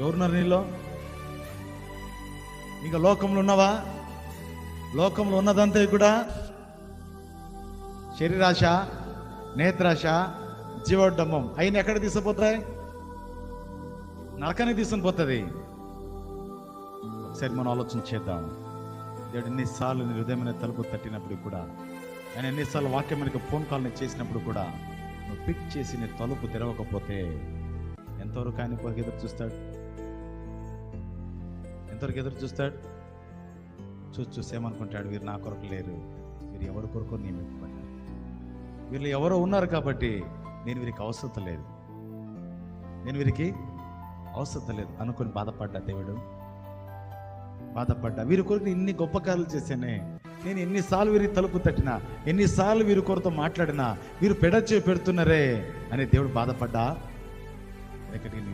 ఎవరున్నారు నీలో? ఇంకా లోకంలో ఉన్నవా? లోకంలో ఉన్నదంతా కూడా శరీరాశ నేత్రాశ జీవోడ్డమం అయిన ఎక్కడ తీసుకుపోతాయి? నరకానికి తీసుకుని పోతుంది ఒకసారి మనం ఆలోచన చేద్దాం. దేవుడు ఎన్నిసార్లు నీ హృదయమైన తలుపు తట్టినప్పుడు కూడా ఆయన ఎన్నిసార్లు వాక్యం మనకి ఫోన్ కాల్ని చేసినప్పుడు కూడా నువ్వు పిక్ చేసి నీ తలుపు తెరవకపోతే ఎంతవరకు ఆయన కొరకు ఎదురు చూస్తాడు? ఎంతవరకు ఎదురు చూస్తాడు? చూసి చూసేమనుకుంటాడు వీరు నా కొరకు లేరు. వీరు ఎవరి కొరకు నియమింపబడ్డారు? వీళ్ళు ఎవరో ఉన్నారు కాబట్టి నేను వీరికి అవసరం లేదు. నేను వీరికి అవసరం లేదు అనుకొని బాధపడ్డా దేవుడు. బాధపడ్డా. వీరి కొరకు ఇన్ని గొప్ప కార్యాలు చేశానే. నేను ఎన్నిసార్లు వీరికి తలుపు తట్టినా ఎన్నిసార్లు వీరి కొరతో మాట్లాడినా వీరు పెడచే పెడుతున్నారే అని దేవుడు బాధపడ్డా. ఎక్కడికి